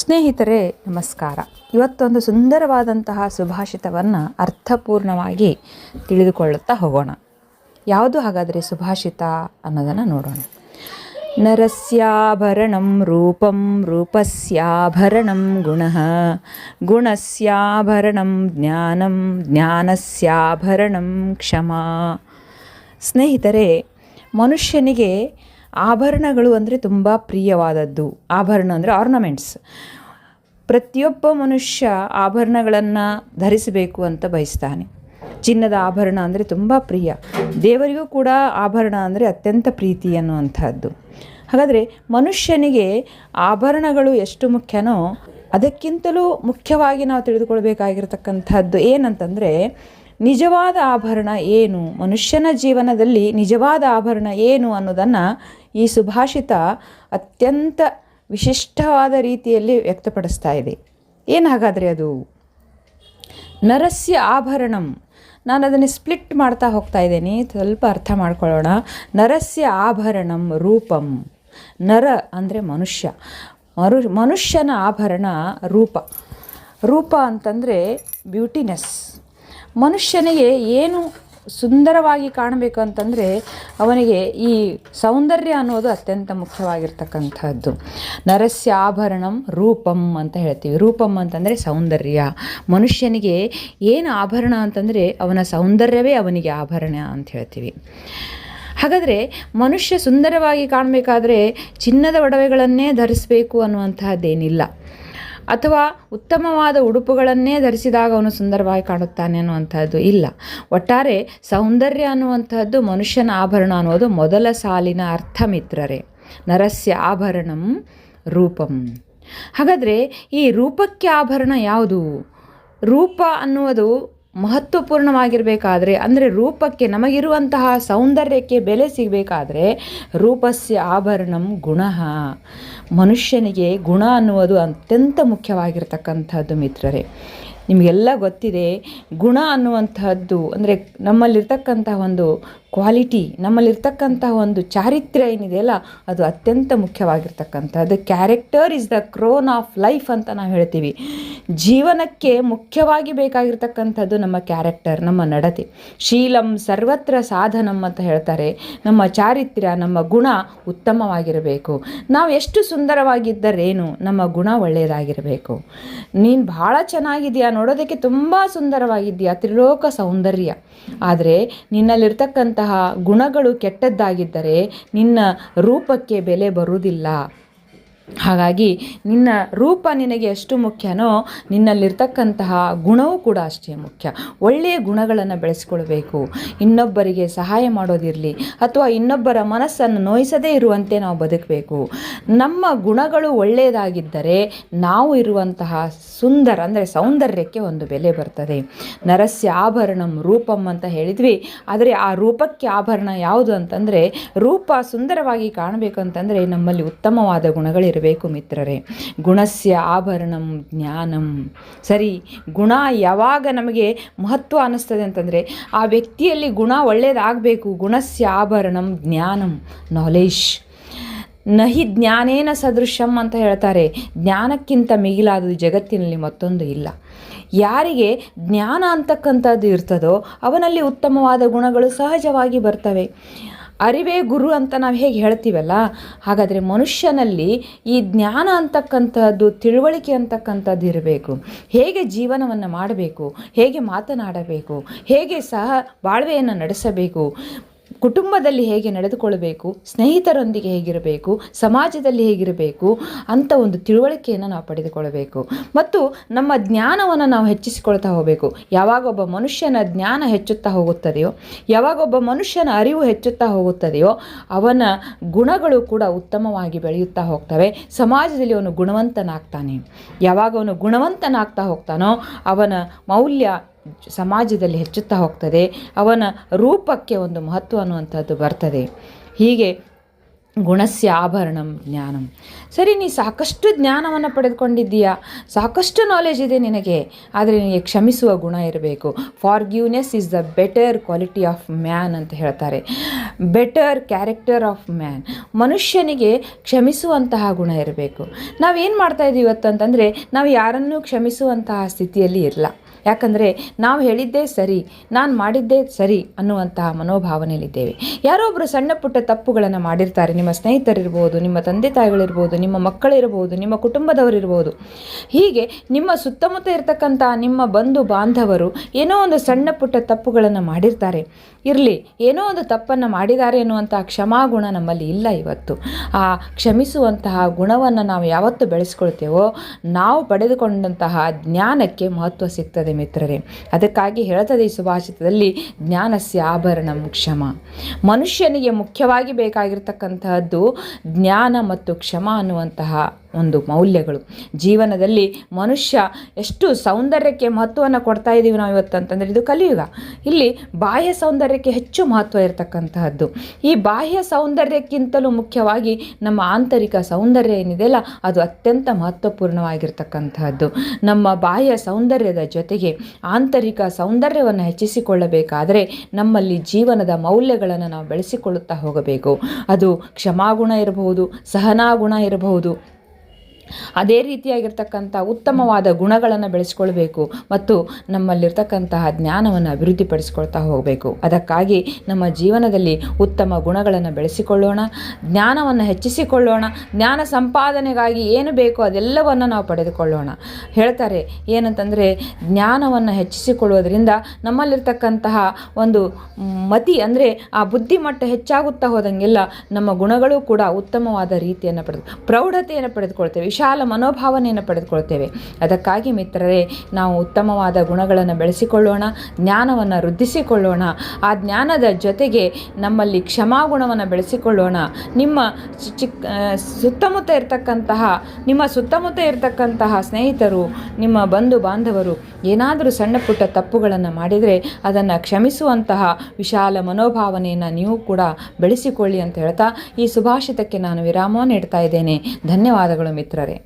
ಸ್ನೇಹಿತರೆ, ನಮಸ್ಕಾರ. ಇವತ್ತೊಂದು ಸುಂದರವಾದಂತಹ ಸುಭಾಷಿತವನ್ನು ಅರ್ಥಪೂರ್ಣವಾಗಿ ತಿಳಿದುಕೊಳ್ಳುತ್ತಾ ಹೋಗೋಣ. ಯಾವುದು ಹಾಗಾದರೆ ಸುಭಾಷಿತ ಅನ್ನೋದನ್ನು ನೋಡೋಣ. ನರಸ್ಯಾಭರಣಂ ರೂಪಂ ರೂಪಸ್ಯಾಭರಣಂ ಗುಣಃ, ಗುಣಸ್ಯಾಭರಣಂ ಜ್ಞಾನಂ ಜ್ಞಾನಸ್ಯಾಭರಣಂ ಕ್ಷಮಾ. ಸ್ನೇಹಿತರೆ, ಮನುಷ್ಯನಿಗೆ ಆಭರಣಗಳು ಅಂದರೆ ತುಂಬ ಪ್ರಿಯವಾದದ್ದು. ಆಭರಣ ಅಂದರೆ ಆರ್ನಮೆಂಟ್ಸ್ ಪ್ರತಿಯೊಬ್ಬ ಮನುಷ್ಯ ಆಭರಣಗಳನ್ನು ಧರಿಸಬೇಕು ಅಂತ ಬಯಸ್ತಾನೆ. ಚಿನ್ನದ ಆಭರಣ ಅಂದರೆ ತುಂಬ ಪ್ರಿಯ. ದೇವರಿಗೂ ಕೂಡ ಆಭರಣ ಅಂದರೆ ಅತ್ಯಂತ ಪ್ರೀತಿ ಅನ್ನುವಂಥದ್ದು. ಹಾಗಾದರೆ ಮನುಷ್ಯನಿಗೆ ಆಭರಣಗಳು ಎಷ್ಟು ಮುಖ್ಯನೋ ಅದಕ್ಕಿಂತಲೂ ಮುಖ್ಯವಾಗಿ ನಾವು ತಿಳಿದುಕೊಳ್ಬೇಕಾಗಿರತಕ್ಕಂಥದ್ದು ಏನಂತಂದರೆ ನಿಜವಾದ ಆಭರಣ ಏನು, ಮನುಷ್ಯನ ಜೀವನದಲ್ಲಿ ನಿಜವಾದ ಆಭರಣ ಏನು ಅನ್ನೋದನ್ನು ಈ ಸುಭಾಷಿತ ಅತ್ಯಂತ ವಿಶಿಷ್ಟವಾದ ರೀತಿಯಲ್ಲಿ ವ್ಯಕ್ತಪಡಿಸ್ತಾ ಇದೆ. ಏನಾಗಾದರೆ ಅದು? ನರಸ್ಯ ಆಭರಣಂ. ನಾನು ಅದನ್ನು ಸ್ಪ್ಲಿಟ್ ಮಾಡ್ತಾ ಹೋಗ್ತಾ ಇದ್ದೀನಿ. ಸ್ವಲ್ಪ ಅರ್ಥ ಮಾಡ್ಕೊಳ್ಳೋಣ. ನರಸ್ಯ ಆಭರಣಂ ರೂಪಂ. ನರ ಅಂದರೆ ಮನುಷ್ಯ. ಮರು, ಮನುಷ್ಯನ ಆಭರಣ ರೂಪ. ರೂಪ ಅಂತಂದರೆ ಬ್ಯೂಟಿನೆಸ್ ಮನುಷ್ಯನಿಗೆ ಏನು ಸುಂದರವಾಗಿ ಕಾಣಬೇಕು ಅಂತಂದರೆ ಅವನಿಗೆ ಈ ಸೌಂದರ್ಯ ಅನ್ನೋದು ಅತ್ಯಂತ ಮುಖ್ಯವಾಗಿರ್ತಕ್ಕಂಥದ್ದು. ನರಸ್ಯ ಆಭರಣಂ ರೂಪಂ ಅಂತ ಹೇಳ್ತೀವಿ. ರೂಪಂ ಅಂತಂದರೆ ಸೌಂದರ್ಯ. ಮನುಷ್ಯನಿಗೆ ಏನು ಆಭರಣ ಅಂತಂದರೆ ಅವನ ಸೌಂದರ್ಯವೇ ಅವನಿಗೆ ಆಭರಣ ಅಂತ ಹೇಳ್ತೀವಿ. ಹಾಗಾದರೆ ಮನುಷ್ಯ ಸುಂದರವಾಗಿ ಕಾಣಬೇಕಾದ್ರೆ ಚಿನ್ನದ ಒಡವೆಗಳನ್ನೇ ಧರಿಸಬೇಕು ಅನ್ನುವಂತಹದ್ದೇನಿಲ್ಲ. ಅಥವಾ ಉತ್ತಮವಾದ ಉಡುಪುಗಳನ್ನೇ ಧರಿಸಿದಾಗ ಅವನು ಸುಂದರವಾಗಿ ಕಾಣುತ್ತಾನೆ ಅನ್ನುವಂಥದ್ದು ಇಲ್ಲ. ಒಟ್ಟಾರೆ ಸೌಂದರ್ಯ ಅನ್ನುವಂಥದ್ದು ಮನುಷ್ಯನ ಆಭರಣ ಅನ್ನೋದು ಮೊದಲ ಸಾಲಿನ ಅರ್ಥ ಮಿತ್ರರೇ. ನರಸ್ಯ ಆಭರಣಂ ರೂಪಂ. ಹಾಗಾದರೆ ಈ ರೂಪಕ್ಕೆ ಆಭರಣ ಯಾವುದು? ರೂಪ ಅನ್ನುವುದು ಮಹತ್ವಪೂರ್ಣವಾಗಿರಬೇಕಾದ್ರೆ, ಅಂದರೆ ರೂಪಕ್ಕೆ ನಮಗಿರುವಂತಹ ಸೌಂದರ್ಯಕ್ಕೆ ಬೆಲೆ ಸಿಗಬೇಕಾದ್ರೆ ರೂಪಸ್ಯ ಆಭರಣಂ ಗುಣ. ಮನುಷ್ಯನಿಗೆ ಗುಣ ಅನ್ನುವುದು ಅತ್ಯಂತ ಮುಖ್ಯವಾಗಿರ್ತಕ್ಕಂಥದ್ದು ಮಿತ್ರರೇ. ನಿಮಗೆಲ್ಲ ಗೊತ್ತಿದೆ, ಗುಣ ಅನ್ನುವಂತಹದ್ದು ಅಂದರೆ ನಮ್ಮಲ್ಲಿರ್ತಕ್ಕಂಥ ಒಂದು ಕ್ವಾಲಿಟಿ ನಮ್ಮಲ್ಲಿರ್ತಕ್ಕಂಥ ಒಂದು ಚಾರಿತ್ರ್ಯ ಏನಿದೆಯಲ್ಲ ಅದು ಅತ್ಯಂತ ಮುಖ್ಯವಾಗಿರ್ತಕ್ಕಂಥದ್ದು character is the crown of life ಅಂತ ನಾವು ಹೇಳ್ತೀವಿ. ಜೀವನಕ್ಕೆ ಮುಖ್ಯವಾಗಿ ಬೇಕಾಗಿರ್ತಕ್ಕಂಥದ್ದು ನಮ್ಮ ಕ್ಯಾರೆಕ್ಟರ್ ನಮ್ಮ ನಡತೆ. ಶೀಲಂ ಸರ್ವತ್ರ ಸಾಧನಂ ಅಂತ ಹೇಳ್ತಾರೆ. ನಮ್ಮ ಚಾರಿತ್ರ್ಯ, ನಮ್ಮ ಗುಣ ಉತ್ತಮವಾಗಿರಬೇಕು. ನಾವು ಎಷ್ಟು ಸುಂದರವಾಗಿದ್ದರೇನು, ನಮ್ಮ ಗುಣ ಒಳ್ಳೆಯದಾಗಿರಬೇಕು. ನೀನು ಭಾಳ ಚೆನ್ನಾಗಿದೆಯಾ ನೋಡೋದಕ್ಕೆ ತುಂಬ ಸುಂದರವಾಗಿದೆಯಾ? ತ್ರಿಲೋಕ ಸೌಂದರ್ಯ. ಆದರೆ ನಿನ್ನಲ್ಲಿರ್ತಕ್ಕಂತಹ ಗುಣಗಳು ಕೆಟ್ಟದ್ದಾಗಿದ್ದರೆ ನಿನ್ನ ರೂಪಕ್ಕೆ ಬೆಲೆ ಬರುವುದಿಲ್ಲ. ಹಾಗಾಗಿ ನಿನ್ನ ರೂಪ ನಿನಗೆ ಎಷ್ಟು ಮುಖ್ಯನೋ ನಿನ್ನಲ್ಲಿರ್ತಕ್ಕಂತಹ ಗುಣವೂ ಕೂಡ ಅಷ್ಟೇ ಮುಖ್ಯ. ಒಳ್ಳೆಯ ಗುಣಗಳನ್ನು ಬೆಳೆಸ್ಕೊಳ್ಬೇಕು. ಇನ್ನೊಬ್ಬರಿಗೆ ಸಹಾಯ ಮಾಡೋದಿರಲಿ ಅಥವಾ ಇನ್ನೊಬ್ಬರ ಮನಸ್ಸನ್ನು ನೋಯಿಸದೇ ಇರುವಂತೆ ನಾವು ಬದುಕಬೇಕು. ನಮ್ಮ ಗುಣಗಳು ಒಳ್ಳೆಯದಾಗಿದ್ದರೆ ನಾವು ಇರುವಂತಹ ಸುಂದರ ಅಂದರೆ ಸೌಂದರ್ಯಕ್ಕೆ ಒಂದು ಬೆಲೆ ಬರ್ತದೆ. ನರಸ್ಯ ಆಭರಣಂ ರೂಪಂ ಅಂತ ಹೇಳಿದ್ವಿ. ಆದರೆ ಆ ರೂಪಕ್ಕೆ ಆಭರಣ ಯಾವುದು ಅಂತಂದರೆ ರೂಪ ಸುಂದರವಾಗಿ ಕಾಣಬೇಕು ಅಂತಂದರೆ ನಮ್ಮಲ್ಲಿ ಉತ್ತಮವಾದ ಗುಣಗಳಿರಬೇಕು ಇರಬೇಕು ಮಿತ್ರರೇ. ಗುಣಸ್ಯ ಆಭರಣಂ ಜ್ಞಾನಂ. ಸರಿ, ಗುಣ ಯಾವಾಗ ನಮಗೆ ಮಹತ್ವ ಅನ್ನಿಸ್ತದೆ ಅಂತಂದರೆ, ಆ ವ್ಯಕ್ತಿಯಲ್ಲಿ ಗುಣ ಒಳ್ಳೆಯದಾಗಬೇಕು ಗುಣಸ್ಯ ಆಭರಣಂ ಜ್ಞಾನಂ. ನಾಲೇಜ್ ನಹಿ ಜ್ಞಾನೇನ ಸದೃಶ್ಯಂ ಅಂತ ಹೇಳ್ತಾರೆ. ಜ್ಞಾನಕ್ಕಿಂತ ಮಿಗಿಲಾದದು ಜಗತ್ತಿನಲ್ಲಿ ಮತ್ತೊಂದು ಇಲ್ಲ. ಯಾರಿಗೆ ಜ್ಞಾನ ಅಂತಕ್ಕಂಥದ್ದು ಇರ್ತದೋ, ಅವನಲ್ಲಿ ಉತ್ತಮವಾದ ಗುಣಗಳು ಸಹಜವಾಗಿ ಬರ್ತವೆ. ಅರಿವೇ ಗುರು ಅಂತ ನಾವು ಹೇಗೆ ಹೇಳ್ತೀವಲ್ಲ? ಹಾಗಾದರೆ ಮನುಷ್ಯನಲ್ಲಿ ಈ ಜ್ಞಾನ ಅಂತಕ್ಕಂಥದ್ದು, ತಿಳುವಳಿಕೆ ಅಂತಕ್ಕಂಥದ್ದು ಇರಬೇಕು. ಹೇಗೆ ಜೀವನವನ್ನು ಮಾಡಬೇಕು? ಹೇಗೆ ಮಾತನಾಡಬೇಕು? ಹೇಗೆ ಸಹ ಬಾಳ್ವೆಯನ್ನು ನಡೆಸಬೇಕು? ಕುಟುಂಬದಲ್ಲಿ ಹೇಗೆ ನಡೆದುಕೊಳ್ಬೇಕು ಸ್ನೇಹಿತರೊಂದಿಗೆ ಹೇಗಿರಬೇಕು, ಸಮಾಜದಲ್ಲಿ ಹೇಗಿರಬೇಕು ಅಂತ ಒಂದು ತಿಳುವಳಿಕೆಯನ್ನು ನಾವು ಪಡೆದುಕೊಳ್ಳಬೇಕು. ಮತ್ತು ನಮ್ಮ ಜ್ಞಾನವನ್ನು ನಾವು ಹೆಚ್ಚಿಸಿಕೊಳ್ತಾ ಹೋಗಬೇಕು. ಯಾವಾಗ ಒಬ್ಬ ಮನುಷ್ಯನ ಜ್ಞಾನ ಹೆಚ್ಚುತ್ತಾ ಹೋಗುತ್ತದೆಯೋ, ಯಾವಾಗ ಒಬ್ಬ ಮನುಷ್ಯನ ಅರಿವು ಹೆಚ್ಚುತ್ತಾ ಹೋಗುತ್ತದೆಯೋ, ಅವನ ಗುಣಗಳು ಕೂಡ ಉತ್ತಮವಾಗಿ ಬೆಳೆಯುತ್ತಾ ಹೋಗ್ತವೆ. ಸಮಾಜದಲ್ಲಿ ಅವನು ಗುಣವಂತನಾಗ್ತಾನೆ. ಯಾವಾಗ ಅವನು ಗುಣವಂತನಾಗ್ತಾ ಹೋಗ್ತಾನೋ, ಅವನ ಮೌಲ್ಯ ಸಮಾಜದಲ್ಲಿ ಹೆಚ್ಚುತ್ತಾ ಹೋಗ್ತದೆ, ಅವನ ರೂಪಕ್ಕೆ ಒಂದು ಮಹತ್ವ ಅನ್ನುವಂಥದ್ದು ಬರ್ತದೆ. ಹೀಗೆ ಗುಣಸ್ಯ ಆಭರಣಂ ಜ್ಞಾನಂ. ಸರಿ, ನೀ ಸಾಕಷ್ಟು ಜ್ಞಾನವನ್ನು ಪಡೆದುಕೊಂಡಿದ್ದೀಯಾ? ಸಾಕಷ್ಟು ನಾಲೆಜ್ ಇದೆ ನಿನಗೆ, ಆದರೆ ನಿನಗೆ ಕ್ಷಮಿಸುವ ಗುಣ ಇರಬೇಕು. Forgiveness is the better quality of man ಅಂತ ಹೇಳ್ತಾರೆ. ಬೆಟರ್ ಕ್ಯಾರೆಕ್ಟರ್ ಆಫ್ ಮ್ಯಾನ್ ಮನುಷ್ಯನಿಗೆ ಕ್ಷಮಿಸುವಂತಹ ಗುಣ ಇರಬೇಕು. ನಾವೇನು ಮಾಡ್ತಾ ಇದ್ದೀವಿ ಇವತ್ತು ಅಂತಂದರೆ ನಾವು ಯಾರನ್ನೂ ಕ್ಷಮಿಸುವಂತಹ ಸ್ಥಿತಿಯಲ್ಲಿ ಇರಲ್ಲ ಯಾಕಂದರೆ ನಾವು ಹೇಳಿದ್ದೇ ಸರಿ, ನಾನು ಮಾಡಿದ್ದೇ ಸರಿ ಅನ್ನುವಂತಹ ಮನೋಭಾವನೆಯಲ್ಲಿದ್ದೇವೆ. ಯಾರೋ ಒಬ್ಬರು ಸಣ್ಣ ಪುಟ್ಟ ತಪ್ಪುಗಳನ್ನು ಮಾಡಿರ್ತಾರೆ, ನಿಮ್ಮ ಸ್ನೇಹಿತರಿರ್ಬೋದು, ನಿಮ್ಮ ತಂದೆ ತಾಯಿಗಳಿರ್ಬೋದು, ನಿಮ್ಮ ಮಕ್ಕಳಿರ್ಬೋದು, ನಿಮ್ಮ ಕುಟುಂಬದವರಿರ್ಬೋದು. ಹೀಗೆ ನಿಮ್ಮ ಸುತ್ತಮುತ್ತ ಇರತಕ್ಕಂಥ ನಿಮ್ಮ ಬಂಧು ಬಾಂಧವರು ಏನೋ ಒಂದು ಸಣ್ಣ ಪುಟ್ಟ ತಪ್ಪುಗಳನ್ನು ಮಾಡಿರ್ತಾರೆ. ಇರಲಿ, ಏನೋ ಒಂದು ತಪ್ಪನ್ನು ಮಾಡಿದ್ದಾರೆ ಎನ್ನುವಂಥ ಕ್ಷಮಾಗುಣ ನಮ್ಮಲ್ಲಿ ಇಲ್ಲ ಇವತ್ತು. ಆ ಕ್ಷಮಿಸುವಂತಹ ಗುಣವನ್ನು ನಾವು ಯಾವತ್ತು ಬೆಳೆಸ್ಕೊಳ್ತೇವೋ, ನಾವು ಪಡೆದುಕೊಂಡಂತಹ ಜ್ಞಾನಕ್ಕೆ ಮಹತ್ವ ಸಿಗ್ತದೆ. ಮಿತ್ರರೇ. ಅದಕ್ಕಾಗಿ ಹೇಳ್ತದೆ ಈ ಸುಭಾಷಿತದಲ್ಲಿ ಜ್ಞಾನಸ್ಯ ಆಭರಣಂ ಕ್ಷಮ. ಮನುಷ್ಯನಿಗೆ ಮುಖ್ಯವಾಗಿ ಬೇಕಾಗಿರ್ತಕ್ಕಂತಹದ್ದು ಜ್ಞಾನ ಮತ್ತು ಕ್ಷಮ ಅನ್ನುವಂತಹ ಒಂದು ಮೌಲ್ಯಗಳು. ಜೀವನದಲ್ಲಿ ಮನುಷ್ಯ ಎಷ್ಟು ಸೌಂದರ್ಯಕ್ಕೆ ಮಹತ್ವವನ್ನು ಕೊಡ್ತಾ ಇದ್ದೀವಿ ನಾವು ಇವತ್ತು ಅಂತಂದರೆ ಇದು ಕಲಿಯುಗ. ಇಲ್ಲಿ ಬಾಹ್ಯ ಸೌಂದರ್ಯಕ್ಕೆ ಹೆಚ್ಚು ಮಹತ್ವ ಇರತಕ್ಕಂತಹದ್ದು. ಈ ಬಾಹ್ಯ ಸೌಂದರ್ಯಕ್ಕಿಂತಲೂ ಮುಖ್ಯವಾಗಿ ನಮ್ಮ ಆಂತರಿಕ ಸೌಂದರ್ಯ ಏನಿದೆಯಲ್ಲ, ಅದು ಅತ್ಯಂತ ಮಹತ್ವಪೂರ್ಣವಾಗಿರ್ತಕ್ಕಂತಹದ್ದು. ನಮ್ಮ ಬಾಹ್ಯ ಸೌಂದರ್ಯದ ಜೊತೆಗೆ ಆಂತರಿಕ ಸೌಂದರ್ಯವನ್ನು ಹೆಚ್ಚಿಸಿಕೊಳ್ಳಬೇಕಾದರೆ ನಮ್ಮಲ್ಲಿ ಜೀವನದ ಮೌಲ್ಯಗಳನ್ನು ನಾವು ಬೆಳೆಸಿಕೊಳ್ಳುತ್ತಾ ಹೋಗಬೇಕು. ಅದು ಕ್ಷಮಾಗುಣ ಇರಬಹುದು ಸಹನಾಗುಣ ಇರಬಹುದು. ಅದೇ ರೀತಿಯಾಗಿರ್ತಕ್ಕಂಥ ಉತ್ತಮವಾದ ಗುಣಗಳನ್ನು ಬೆಳೆಸ್ಕೊಳ್ಬೇಕು ಮತ್ತು ನಮ್ಮಲ್ಲಿರ್ತಕ್ಕಂತಹ ಜ್ಞಾನವನ್ನು ಅಭಿವೃದ್ಧಿಪಡಿಸ್ಕೊಳ್ತಾ ಹೋಗಬೇಕು. ಅದಕ್ಕಾಗಿ ನಮ್ಮ ಜೀವನದಲ್ಲಿ ಉತ್ತಮ ಗುಣಗಳನ್ನು ಬೆಳೆಸಿಕೊಳ್ಳೋಣ, ಜ್ಞಾನವನ್ನು ಹೆಚ್ಚಿಸಿಕೊಳ್ಳೋಣ, ಜ್ಞಾನ ಸಂಪಾದನೆಗಾಗಿ ಏನು ಬೇಕೋ ಅದೆಲ್ಲವನ್ನು ನಾವು ಪಡೆದುಕೊಳ್ಳೋಣ. ಹೇಳ್ತಾರೆ, ಏನಂತಂದರೆ ಜ್ಞಾನವನ್ನು ಹೆಚ್ಚಿಸಿಕೊಳ್ಳುವುದರಿಂದ ನಮ್ಮಲ್ಲಿರ್ತಕ್ಕಂತಹ ಒಂದು ಮತಿ ಅಂದರೆ ಆ ಬುದ್ಧಿಮಟ್ಟ ಹೆಚ್ಚಾಗುತ್ತಾ ಹೋದಂಗೆಲ್ಲ ನಮ್ಮ ಗುಣಗಳು ಕೂಡ ಉತ್ತಮವಾದ ರೀತಿಯನ್ನು ಪಡೆದು, ಪ್ರೌಢತೆಯನ್ನು ಪಡೆದುಕೊಳ್ತೇವೆ. ವಿಶಾಲ ಮನೋಭಾವನೆಯನ್ನು ಪಡೆದುಕೊಳ್ತೇವೆ. ಅದಕ್ಕಾಗಿ ಮಿತ್ರರೇ, ನಾವು ಉತ್ತಮವಾದ ಗುಣಗಳನ್ನು ಬೆಳೆಸಿಕೊಳ್ಳೋಣ, ಜ್ಞಾನವನ್ನು ವೃದ್ಧಿಸಿಕೊಳ್ಳೋಣ, ಆ ಜ್ಞಾನದ ಜೊತೆಗೆ ನಮ್ಮಲ್ಲಿ ಕ್ಷಮಾಗುಣವನ್ನು ಬೆಳೆಸಿಕೊಳ್ಳೋಣ. ನಿಮ್ಮ ಚಿಕ್ಕ ಸುತ್ತಮುತ್ತ ಇರತಕ್ಕಂತಹ, ನಿಮ್ಮ ಸುತ್ತಮುತ್ತ ಇರತಕ್ಕಂತಹ ಸ್ನೇಹಿತರು, ನಿಮ್ಮ ಬಂಧು ಬಾಂಧವರು ಏನಾದರೂ ಸಣ್ಣ ಪುಟ್ಟ ತಪ್ಪುಗಳನ್ನು ಮಾಡಿದರೆ ಅದನ್ನು ಕ್ಷಮಿಸುವಂತಹ ವಿಶಾಲ ಮನೋಭಾವನೆಯನ್ನು ನೀವು ಕೂಡ ಬೆಳೆಸಿಕೊಳ್ಳಿ ಅಂತ ಹೇಳ್ತಾ ಈ ಸುಭಾಷಿತಕ್ಕೆ ನಾನು ವಿರಾಮ ನೀಡ್ತಾ ಇದ್ದೇನೆ. ಧನ್ಯವಾದಗಳು ಮಿತ್ರರೇ. Padre.